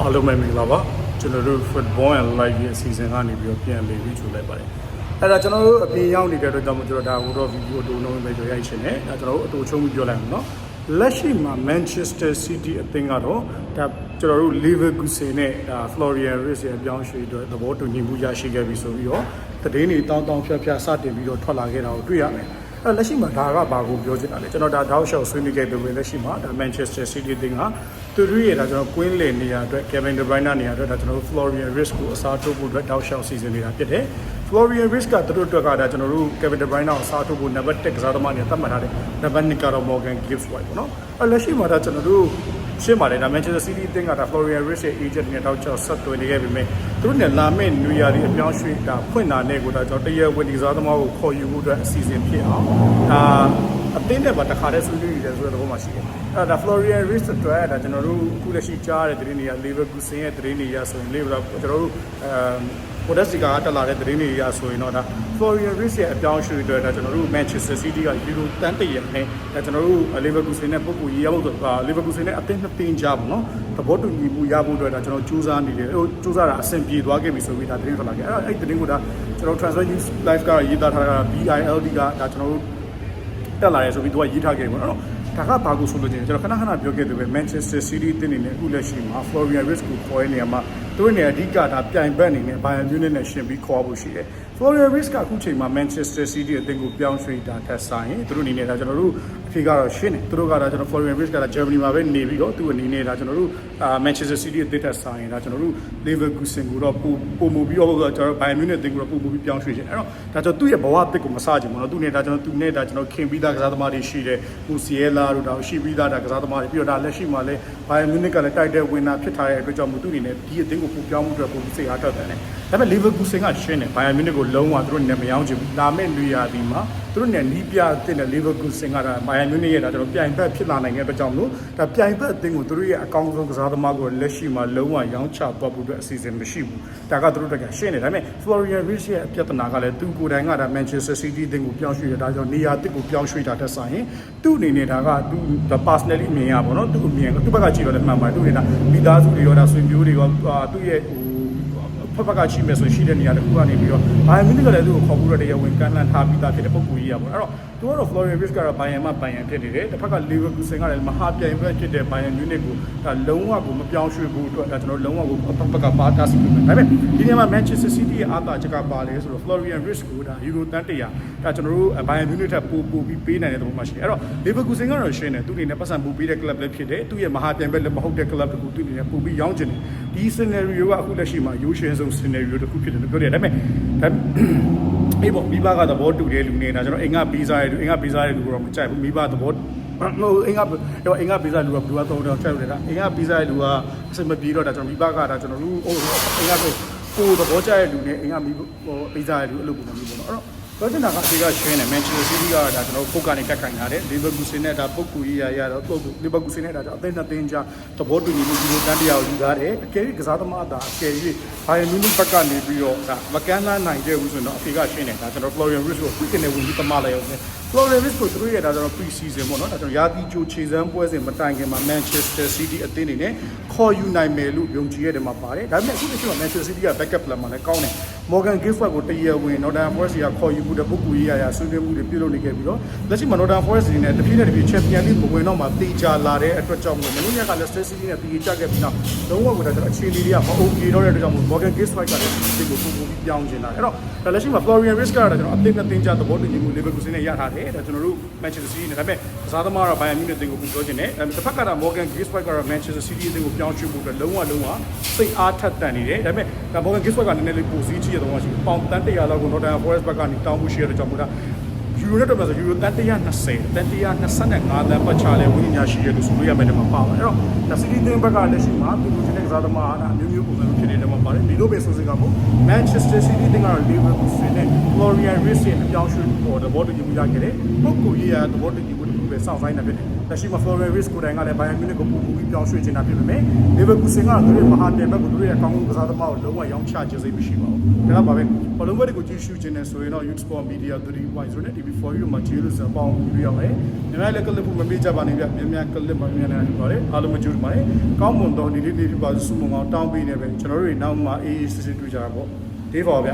အားလုံးပဲမင်္ဂလာပါကျွန်တော်တို့ football and live ရဲ့အစီအစဉ်ကနေပြီးတော့ပြန်လည်ပြီးချိုလိုက်ပါတယ်အဲ့ဒါကျွန်တော်တို့အပြင်ရောက်နေတဲ့အတွက်ကြောင့်ကျွန်တော်ဒါဟိုတော့ video တုံးလုံးပဲရိုက်ရှင်တယ်ဒါကျွန်တော်တို့အတူချုံပြီးပြောလိုက်အောင်နော်လက်ရှိမှာ Manchester City အသင်းကတော့ဒါကျွန်တော်တို့ Leverkusen နဲ့ဒါ Florian Wirtz ရဲ့အပြောင်းအရွှေ့အတွက်သဘောတူညီမှုရရှိခဲ့ပြီဆိုပြီးတော့သတင်းတွေတောင်းတောင်းဖြတ်ဖြတ်စတင်ပြီးတော့ထွက်လာခဲ့တာကိုတွေ့ရမယ် အဲ့လက်ရှိမှာဒါကဘာကိုပြောချင်တာလဲကျွန်တော်ဒါတောက်လျှောက်ဆွေးနွေးခဲ့ပေမဲ့လက်ရှိမှာဒါ Manchester City အသင်းကသူတို့ရဲ့ဒါကျွန်တော်ကွင်းလည်နေရာအတွက် Kevin De Bruyne နေရာအတွက်ဒါကျွန်တော်တို့ Florian Wirtz ကိုအစားထိုးဖို့အတွက်တောက်လျှောက်စီစဉ်နေတာဖြစ်တယ် Florian Wirtz ကသူတို့အတွက်ကဒါကျွန်တော်တို့ Kevin De Bruyne ကိုအစားထိုးဖို့နံပါတ်1ကစားသမားနေသတ်မှတ်ထားတယ်နံပါတ်2ကတော့ Morgan Gibbs White ပေါ့နော်အဲ့လက်ရှိမှာဒါကျွန်တော်တို့ ရှင်းပါတယ်ဒါ Manchester City အသင်းကဒါ Florian Wirtz ရဲ့ agent နဲ့တောက်ချောက်ဆက်သွယ်နေခဲ့ပေမဲ့သူတို့နဲ့လာမယ့်နွေရာသီအပြောင်းရွှေ့ဒါဖွင့်တာနဲ့ကိုဒါကျွန်တော်တရက်ဝင်ဒီကစားသမားကိုခေါ်ယူဖို့အတွက်အစီအစဉ်ဖြစ်အောင်ဒါအသင်းနဲ့ပါတခါတည်းဆွေးနွေးရတယ်ဆိုတဲ့သဘောမှရှိတယ်အဲ့ဒါ Florian Wirtz အတွက်ဒါကျွန်တော်တို့အခုလက်ရှိကြားရတဲ့သတင်းတွေက Leverkusen ရဲ့သတင်းတွေရဆိုရင် Leverkusen ကျွန်တော်တို့အဲ ပိုဒက်စီကာကတက်လာတဲ့သတင်းတွေအရဆိုရင်တော့ဒါ Florian Wirtz ရဲ့အပြောင်းအရွှေ့အတွက်ဒါကျွန်တော်တို့ Manchester City ကယူရိုတန်တရနဲ့ဒါကျွန်တော်တို့ Liverpool နဲ့ပုဂ္ဂိုလ်ရေးရဖို့ဆိုတာ Liverpool နဲ့အသင်းနှစ်သင်းကြားပေါ့နော်သဘောတူညီမှုရဖို့အတွက်ဒါကျွန်တော်စူးစမ်းနေတယ်ဟိုစူးစမ်းတာအဆင်ပြေသွားခဲ့ပြီဆိုပြီးဒါသတင်းထွက်လာခဲ့အဲ့တော့အဲ့ဒီသတင်းကိုဒါကျွန်တော် Transfer News Live ကရေးသားထားတာ BILD ကဒါကျွန်တော်တို့တက်လာရဲဆိုပြီးသူကရေးထားခဲ့ပေါ့နော်ဒါကဘာကိုဆိုလို့ချင်းကျွန်တော်ခဏခဏပြောခဲ့တယ်ပဲ Manchester City တင်းနေနဲ့အခုလက်ရှိမှာ Florian Wirtz ကိုခေါ်ရနေရမှာသူ တို့နေအဓိကဒါပြိုင်ဘက်အနေနဲ့ Bayern Munich နဲ့ရှင်ပြီးခေါ်ဖို့ရှိတယ် Florian Wirtz ကအခုချိန်မှာ Manchester City အသင်းကိုပြောင်းရွှေ့တာထက်ဆိုင်သူတို့အနေနဲ့ဒါကျွန်တော်တို့အဖေကတော့ရှင်းတယ်သူတို့ကဒါကျွန်တော် Florian Wirtz ကဒါ Germany မှာပဲနေပြီးတော့သူ့အနေနဲ့ဒါကျွန်တော်တို့အာ Manchester City အသင်းထက်ဆိုင်ဒါကျွန်တော်တို့ Leverkusen ကိုတော့ပုံပုံမူပြီးတော့ကျွန်တော် Bayern Munich အသင်းကိုတော့ပုံမူပြီးပြောင်းရွှေ့ခြင်းအဲ့တော့ဒါကျွန်တော်သူ့ရဲ့ဘဝအသစ်ကိုမစချင်ဘူးเนาะသူနဲ့ဒါကျွန်တော်သူနဲ့ဒါကျွန်တော်ခင်ပြီးသားကစားသမားတွေရှိတယ် Musiala တို့ဒါရှိပြီးသားဒါကစားသမားတွေပြီးတော့ဒါလက်ရှိမှာလဲ Bayern Munich ကလည်းတိုက်တဲ့ဝင်တာဖြစ်ထားတဲ့အတွက်ကြောင့်မို့သူအနေနဲ့ဒီအသင်းကိုပုံပြောင်းမှုအတွက်ပုံစိတ်အားထွက်တယ်နဲ့ဒါပေမဲ့ Leverkusen ကရှင်းတယ် Bayern Munich ကို လုံးဝသူတို့နဲ့မရောချင်ဘူးလာမယ့်နေရာဒီမှာသူတို့နဲ့နီးပြတဲ့ Leverkusen ကဒါ Bayern Munich ရဲ့ဒါကျွန်တော်ပြိုင်ဘက်ဖြစ်လာနိုင်တဲ့အတွက်ကြောင့်မို့ဒါပြိုင်ဘက်အသင်းကိုသူတို့ရဲ့အကောင်းဆုံးကစားသမားကိုလက်ရှိမှာလုံးဝရောင်းချသွားဖို့အတွက်အစီအစဉ်မရှိဘူးဒါကသူတို့တကရှင်းတယ်ဒါပေမဲ့ Florian Wirtz ရဲ့အပြဿနာကလည်းသူကိုယ်တိုင်ကဒါ Manchester City အသင်းကိုပြောင်းရွှေ့ရတာကြောင့်နေရာတစ်ကိုပြောင်းရွှေ့တာတက်ဆိုင်ရင်သူ့အနေနဲ့ဒါကသူ personally မြင်ရပါတော့သူ့အမြင်သူ့ဘက်ကကြည့်တော့လည်းမှန်ပါတယ်သူ့အနေနဲ့မိသားစုတွေရောဒါဆွေမျိုးတွေရောသူ့ရဲ့ဟို ဖက်ဖက်ကရှိမယ်ဆိုရှိတဲ့နေရာတစ်ခုကနေပြီးတော့ဘိုင်မီနစ်ကလည်းသူ့ကိုခေါ်ပြီးတော့တရားဝင်ကမ်းလှမ်းထားပြီးသားဖြစ်တဲ့ပုံကူကြီးရပါတော့အဲ့တော့သူကတော့ Florian Wirtz ကတော့ဘိုင်ယန်မှဘိုင်ယန်ဖြစ်နေတယ်တစ်ဖက်က Leverkusen ကလည်းမဟာပြိုင်ဘက်ဖြစ်တဲ့ဘိုင်ယန်မြူနစ်ကိုဒါလုံးဝကိုမပြောင်းရွှေ့ဘူးအတွက်ဒါကျွန်တော်လုံးဝကိုဖက်ဖက်ကပါတာစီပြီးမယ်ဒါပေမဲ့ဒီနေရာမှာ Manchester City ရဲ့အားသာချက်ကပါလဲဆိုတော့ Florian Wirtz ကိုဒါ Euro တန်တရာဒါကျွန်တော်တို့ဘိုင်ယန်မြူနစ်ထက်ပိုပိုပြီးပေးနိုင်တဲ့သဘောမှရှိတယ်အဲ့တော့ Leverkusen ကတော့ရှင်းတယ်သူအနေနဲ့ပတ်စံပိုပေးတဲ့ club လည်းဖြစ်တယ်သူ့ရဲ့မဟာပြိုင်ဘက်လည်းမဟုတ်တဲ့ club တခုသူအနေနဲ့ပိုပြီးရောင်းချင်တယ် ဒီ scenario ကအခုလက်ရှိမှာရိုးရှင်းဆုံး scenario တစ်ခုဖြစ်တယ်လို့ပြောတယ်ဒါပေမဲ့ဒါအေးပေါ့မိဘကသဘောတူတဲ့လူနေတာကျွန်တော်အိမ်ကဗီဇာရဲ့လူအိမ်ကဗီဇာရဲ့လူကတော့မကြိုက်ဘူးမိဘသဘောဟိုအင်္ဂါတော့အင်္ဂါဗီဇာလူကဘယ်သူကတော့တော့ချက်လို့လေအင်္ဂါဗီဇာလူကအစမပြေတော့ဒါကျွန်တော်မိဘကဒါကျွန်တော်တို့ဟိုအင်္ဂါကိုကိုသဘောကျတဲ့လူနဲ့အင်္ဂါမိဟိုဗီဇာလူအဲ့လိုပုံစံမျိုးပေါ့နော်အဲ့တော့ တော့ကျွန်တော်ကအသေးကရှင်းတယ် Manchester City ကဒါကျွန်တော်ဖုတ်ကနေတက်ခိုင်လာတယ် Liverpool နဲ့ဒါပုတ်ကူကြီးရရတော့ပုတ် Liverpool နဲ့ဒါအသင်းနှစ်သင်းကြားသဘောတူညီမှုဒီလိုတန်းတရားကိုယူထားတယ်အကယ်၍ကစားသမားဒါအကယ်၍ Bayern Munich ဘက်ကနေပြီးတော့ဒါမကန်းလားနိုင်တဲ့ဘူးဆိုတော့အဖေကရှင်းတယ်ဒါကျွန်တော် Florian Wirtz ကို quick နဲ့ဝင်ပြီးတမလိုက်အောင် Florian Wirtz ကိုသူတို့ရဲ့ဒါကျွန်တော် pre-season ပေါ့နော်ဒါကျွန်တော်ရာသီကြိုခြေစမ်းပွဲစဉ်မတိုင်ခင်မှာ Manchester City အသင်းနေနဲ့ခေါ်ယူနိုင်မယ်လို့ယုံကြည်ရတယ်မှာပါတယ်ဒါပေမဲ့အခုတစ်ချိန်မှာ Manchester City က backup plan မှာလည်းကောင်းတယ် Morgan Gifford ကိုတရဝင် Northern Forest ကခေါ်ယူမှုတဲ့ပုဂ္ဂိုလ်ရေးရာရာဆွေးနွေးမှုတွေပြုလုပ်နေခဲ့ပြီးတော့လက်ရှိမှာ Northern Forest နေနဲ့တပြည့်နဲ့တပြည့် Champion League မဝင်တော့မှတေချာလာတဲ့အတွက်ကြောင့်မို့မင်းညက Leicester City နဲ့တီးကြခဲ့ပြီးတော့လုံးဝကိုဒါကျွန်တော်အခြေအနေတွေကမ okay တော့တဲ့အတွက်ကြောင့်မို့ Morgan Gifford ကလည်းဒီကိုပုံပုံပြီးပြောင်းနေတာအဲ့တော့ဒါလက်ရှိမှာ Florian Wirtz ကတော့ကျွန်တော်အသင်းနဲ့တင်ကြသဘောတူညီမှု Leverkusen နဲ့ရထားတယ်ဒါကျွန်တော်တို့ Manchester City နဲ့ဒါပေမဲ့ကစားသမားတော့ Bayern Munich တင်ကိုပြောချင်တယ်အဲတစ်ဖက်ကတော့ Morgan Gifford ကတော့ Manchester City အသင်းကိုပြောင်းရွှေ့ဖို့အတွက်လုံးဝလုံးဝစိတ်အားထက်သန်နေတယ်ဒါပေမဲ့ဒါ Morgan Gifford ကနည်းနည်းလေးပိုစည်းချရတော့ရှိပေါင်တန်း100လောက်ကို Nottingham Forest ဘက်ကနေတောင်းမှုရှိရတဲ့ကြောင့်မို့ဒါ ယူရိုနဲ့တော့ဆိုယူရိုတန်120တန်125တန်ပတ်ချလဲဝင်းညာရှိရလို့ဆိုလို့ရမယ်တယ်မှာပါပါအဲ့တော့ဒါ City တင်ဘက်ကလက်ရှိမှာသူတို့ချင်းတဲ့ကစားသမားအားအမျိုးမျိုးပုံစံဖြစ်နေတယ်မှာပါတယ်ဒီလိုပဲဆိုစကမို့ Manchester City တင်ကတော့ Liverpool နဲ့ Florian Wirtz ရဲ့အပြောင်းရွှေ့ပေါ်သဘောတူညီမှုရခဲ့တယ်ပုဂ္ဂိုလ်ရေးရာသဘောတူညီမှုတစ်ခုပဲလည်းစောင့်ဆိုင်နေဖြစ်တယ်လက်ရှိမှာ Florian Wirtz ကိုယ်တိုင်ကလည်း Bayern Munich ကိုပူပူပြီးပြောင်းရွှေ့နေတာဖြစ်ပေမဲ့ Leverkusen ကသူတို့မဟာတင်ဘက်ကိုသူတို့ရဲ့အကောင်းဆုံးကစားသမားကိုလုံးဝရောင်းချခြင်းစိတ်မရှိပါဘူးဒါကပါပဲဘလုံးဘက်တွေကိုကြည့်ရှုခြင်းနဲ့ဆိုရင်တော့ Youth Sport Media 3.0နဲ့ TV4 တို့မှာကြည့်လို့ဆိုပေါင်းပြီးရမယ်ညီမလည်းကလစ်ဖို့မမေ့ကြပါနဲ့ဗျမြန်မြန်ကလစ်မမြန်မြန်နေပါလေအားလုံးမကြိုးပါနဲ့ကောင်းမွန်တော့ဒီလေးလေးဒီပါစုမအောင်တောင်းပေးနေပဲကျွန်တော်တို့တွေနောက်မှအေးအေးစစ်စစ်တွေ့ကြတာပေါ့ဒေးပါဗျ